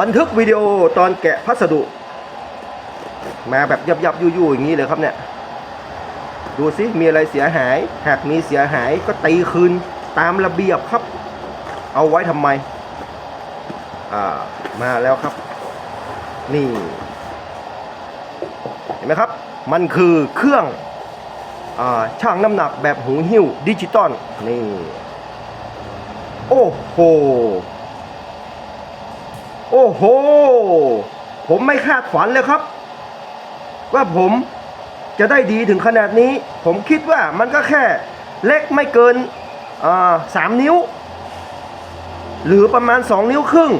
บันทึกวิดีโอตอนแกะพัสดุ มาแบบยับยับยุยๆอย่างนี้เลยครับเนี่ย ดูสิมีอะไรเสียหาย หากมีเสียหายก็ตีคืนตามระเบียบครับ เอาไว้ทำไม อ่า มาแล้วครับ นี่ เห็นไหมครับ มันคือเครื่องอาช่างน้ำหนักแบบหูหิ้วดิจิตอลนี่ โอ้โห โอ้โห ผมไม่คาดฝันเลยครับ ว่าผมจะได้ดีถึงขนาดนี้ ผมคิดว่ามันก็แค่เล็กไม่เกินสามนิ้ว หรือประมาณ 2 นิ้วครึ่ง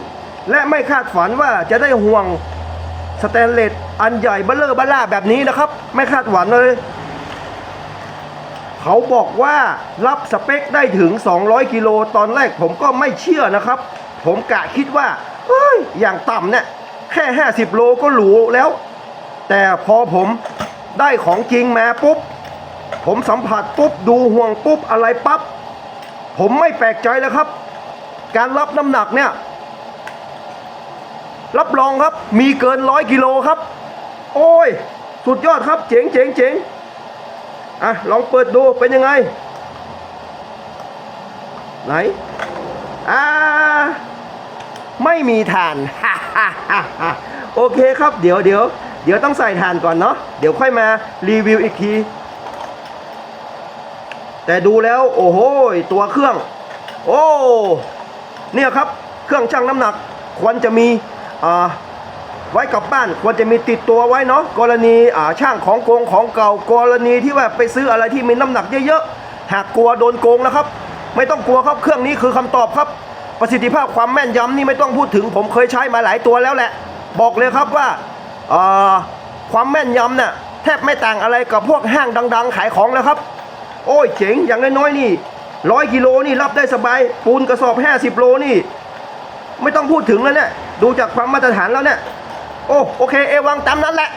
และไม่คาดฝันว่าจะได้ห่วงสแตนเลสอันใหญ่เบ้อเลอร์บล่าแบบนี้นะครับ ไม่คาดหวังเลย เขาบอกว่ารับสเปคได้ถึง 200 กิโลตอนแรกผมก็ไม่เชื่อนะครับ ผมกะคิดว่า เฮ้ยอย่างต่ำเนี่ยแค่ 50 โลก็หรูแล้ว แต่พอผมได้ของจริงมาปุ๊บ ผมสัมผัสปุ๊บ ดูห่วงปุ๊บ อะไรปั๊บ ผมไม่แปลกใจแล้วครับ การรับน้ำหนักเนี่ย รับรองครับมีเกินร้อยกิโลครับ โอ้ย สุดยอดครับ เจ๋งเจ๋งเจ๋งอะ ลองเปิดดูเป็นยังไง ไหน ไม่มีฐานโอเคครับเดี๋ยวเดี๋ยวเดี๋ยวต้องใส่ฐานก่อนเนาะเดี๋ยวค่อยมารีวิวอีกที แต่ดูแล้วโอ้โหตัวเครื่อง โอ้เนี่ยครับเครื่องชั่งน้ำหนักควรจะมีอ่าไว้กับบ้านควรจะมีติดตัวไว้เนาะกรณีอ่าช่างของโกงของเก่ากรณีที่ว่าไปซื้ออะไรที่มีน้ำหนักเยอะๆหากกลัวโดนโกงนะครับ ไม่ต้องกลัวครับเครื่องนี้คือคำตอบครับ ประสิทธิภาพความแม่นยำนี่ไม่ต้องพูดถึง ผมเคยใช้มาหลายตัวแล้วแหละ บอกเลยครับว่าความแม่นยำเนี่ยแทบไม่ต่างอะไรกับพวกห้างดัง ๆ ขายของแล้วครับ โอ้ยเจ๋งอย่างน้อยๆนี่ร้อยกิโลนี่รับได้สบาย ปูนกระสอบ 50 โลนี่ ไม่ต้องพูดถึงแล้วเนี่ยดูจากความมาตรฐานแล้วเนี่ยโอ้โอเค เอวังตามนั้นแหละ